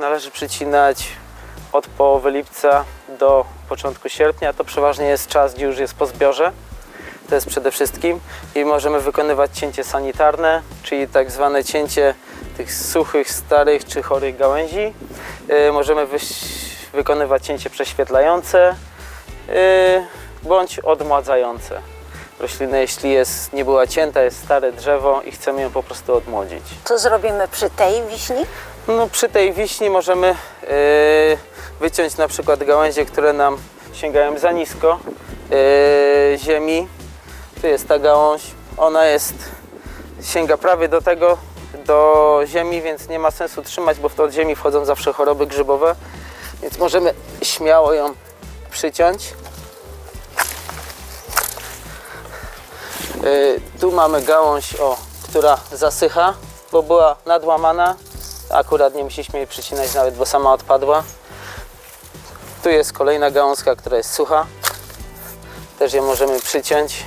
należy przycinać od połowy lipca do początku sierpnia. To przeważnie jest czas, gdzie już jest po zbiorze. To jest przede wszystkim. I możemy wykonywać cięcie sanitarne, czyli tak zwane cięcie tych suchych, starych czy chorych gałęzi. Yy, możemy wykonywać cięcie prześwietlające yy, bądź odmładzające. Roślinę, jeśli jest, nie była cięta, jest stare drzewo i chcemy ją po prostu odmłodzić. Co zrobimy przy tej wiśni? No, przy tej wiśni możemy yy, wyciąć na przykład gałęzie, które nam sięgają za nisko yy, ziemi. Tu jest ta gałąź, ona jest, sięga prawie do tego, do ziemi, więc nie ma sensu trzymać, bo w to od ziemi wchodzą zawsze choroby grzybowe. Więc możemy śmiało ją przyciąć. Yy, tu mamy gałąź, o, która zasycha, bo była nadłamana. Akurat nie musieliśmy jej przycinać nawet, bo sama odpadła. Tu jest kolejna gałązka, która jest sucha. Też ją możemy przyciąć.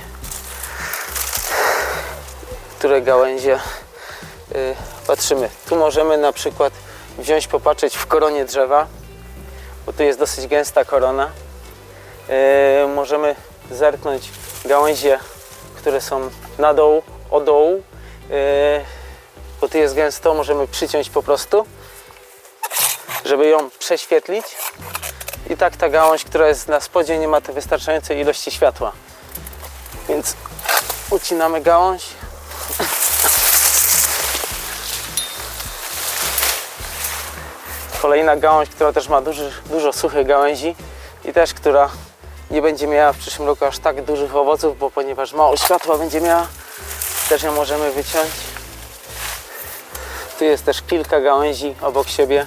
Które gałęzie yy, patrzymy. Tu możemy na przykład wziąć, popatrzeć w koronie drzewa, bo tu jest dosyć gęsta korona. Yy, możemy zerknąć gałęzie, które są na dół, od dołu. Yy, bo tu jest gęsto, możemy przyciąć po prostu, żeby ją prześwietlić. I tak ta gałąź, która jest na spodzie, nie ma tej wystarczającej ilości światła. Więc ucinamy gałąź. Kolejna gałąź, która też ma duży, dużo suchych gałęzi i też, która nie będzie miała w przyszłym roku aż tak dużych owoców, bo ponieważ mało światła będzie miała, też ją możemy wyciąć. Tu jest też kilka gałęzi obok siebie.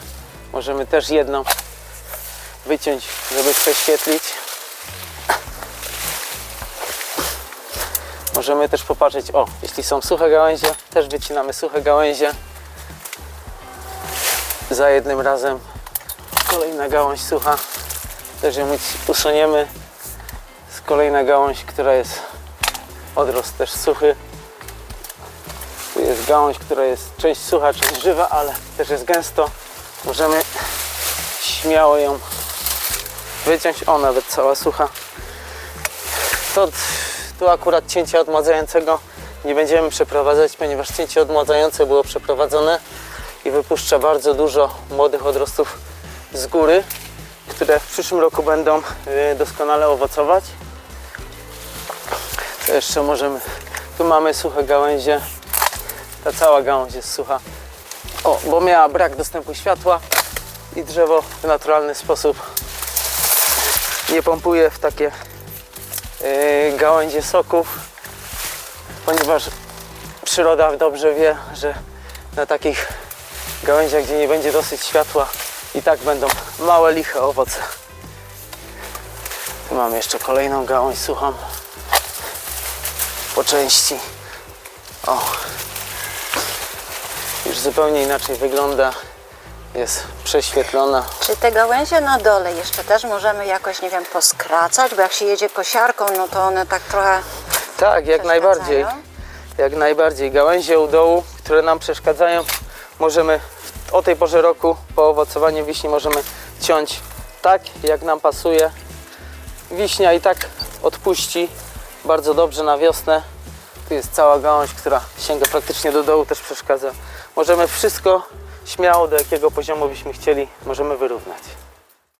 Możemy też jedną wyciąć, żeby prześwietlić. Możemy też popatrzeć, o, jeśli są suche gałęzie, też wycinamy suche gałęzie. Za jednym razem kolejna gałąź sucha, też ją usuniemy. Jest kolejna gałąź, która jest odrost też suchy. Tu jest gałąź, która jest część sucha, część żywa, ale też jest gęsto. Możemy śmiało ją wyciąć. O, nawet cała sucha. To, tu akurat cięcia odmładzającego nie będziemy przeprowadzać, ponieważ cięcie odmładzające było przeprowadzone i wypuszcza bardzo dużo młodych odrostów z góry, które w przyszłym roku będą y, doskonale owocować. Co jeszcze możemy? Tu mamy suche gałęzie. Ta cała gałąź jest sucha. O, bo miała brak dostępu światła i drzewo w naturalny sposób nie pompuje w takie yy, gałęzie soków, ponieważ przyroda dobrze wie, że na takich gałęziach, gdzie nie będzie dosyć światła, i tak będą małe, liche owoce. Tu mamy jeszcze kolejną gałąź suchą po części. O, już zupełnie inaczej wygląda. Jest prześwietlona. Czy te gałęzie na dole jeszcze też możemy jakoś, nie wiem, poskracać? Bo jak się jedzie kosiarką, no to one tak trochę Tak, jak najbardziej. przeszkadzają. Jak najbardziej. Gałęzie u dołu, które nam przeszkadzają, możemy w- o tej porze roku po owocowaniu wiśni możemy ciąć tak, jak nam pasuje. Wiśnia i tak odpuści bardzo dobrze na wiosnę. Tu jest cała gałąź, która sięga praktycznie do dołu, też przeszkadza. Możemy wszystko śmiało, do jakiego poziomu byśmy chcieli, możemy wyrównać.